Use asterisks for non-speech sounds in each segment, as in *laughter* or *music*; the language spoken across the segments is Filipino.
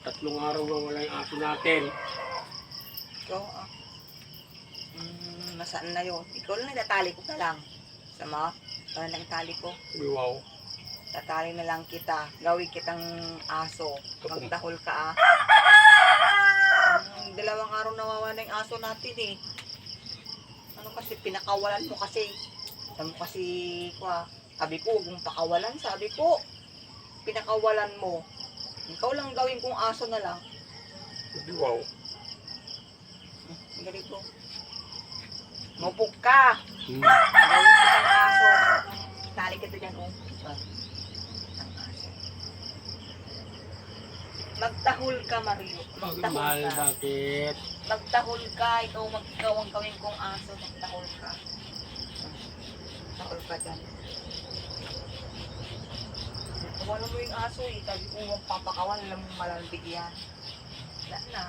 Tatlong araw na wala yung aso natin. Ikaw, ah. Mm, nasaan na yun? Ikaw lang natatali ko na lang. Sama, para lang tali ko. Wow. Tatali na lang kita. Gawin kitang aso. Magdahol ka ah. Mm, dalawang araw nawawala yung aso natin eh. Ano kasi, pinakawalan mo kasi. Mo kasi, kwa, sabi ko, huwag mong pakawalan. Sabi ko, pinakawalan mo. Ikaw lang gawin kong aso na lang. Wow. Ang ganito. Mupok ka. Hmm. Gawin kitang aso. Tali kita dyan, oh. Ah. Ang aso. Magtahol ka, Mario. Magtahol mahal? ka. Bakit? Magtahol ka. Ikaw, mag, ikaw ang gawin kong aso. Magtahol ka. Magtahol ka dyan. Wala mo yung aso eh. Sabi ko, huwag papakawan. Alam mo malalbig yan. Wala na.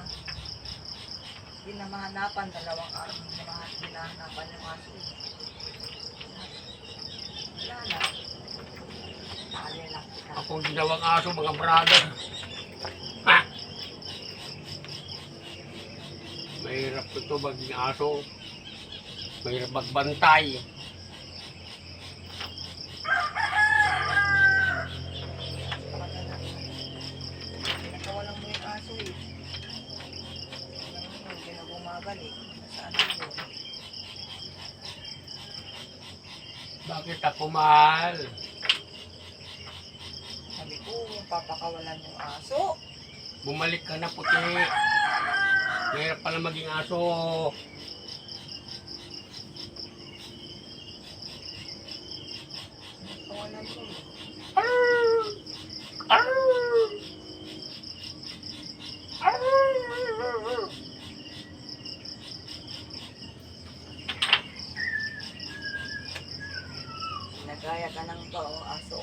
Hindi mahanapan. Dalawang araw hindi na mahan- hinahanapan yung aso eh. Wala na. Tali lang. Akong ginawang aso mga brother. Ha? Mahirap ito maging aso. Mahirap magbantay. Nakawalan Bumabalik. Saan yun? Bakit ako mahal? Sabi ko, papakawalan yung aso. Bumalik ka na puti. Mahirap pala maging aso. Pakawalan mo. Ka ng to, aso.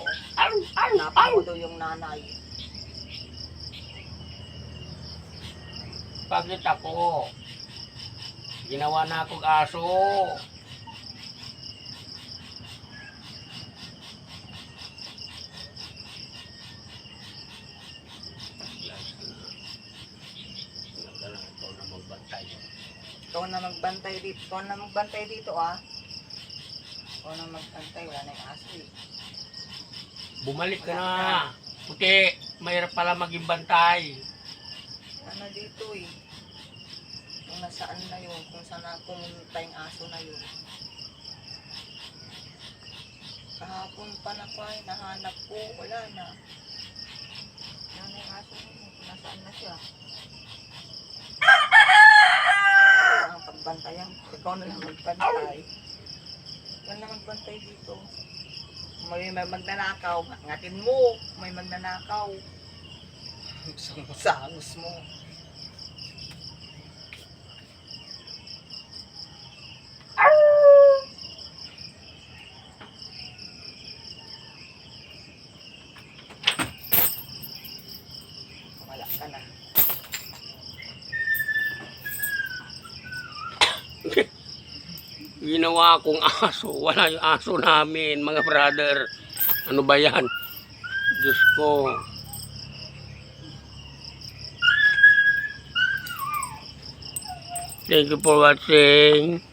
Daw yung nanay. Bakit ako? Ginawa na akong aso. Ikaw na magbantay dito. Ikaw na magbantay dito, ah. Ikaw na magbantay. Wala na yung aso eh. Bumalik ka na. Puti, mahirap pala maging bantay. Wala na dito eh. Kung nasaan na yun. Kung saan na pumunta yung aso na yun. Kahapon pa na ko ay nahanap ko. Wala na. Wala na yung aso na yun. Kung nasaan na siya. Ang pagbantayan. Ikaw na lang magbantay. Ikaw na magbantay dito. May, may magnanakaw. Ngatin mo. May magnanakaw. *laughs* Gusto mo sa mo. Wala ka na. Ginawa akong aso. *laughs* Wala yung aso namin, mga brother. Ano ba yan? Diyos ko. Thank you for watching.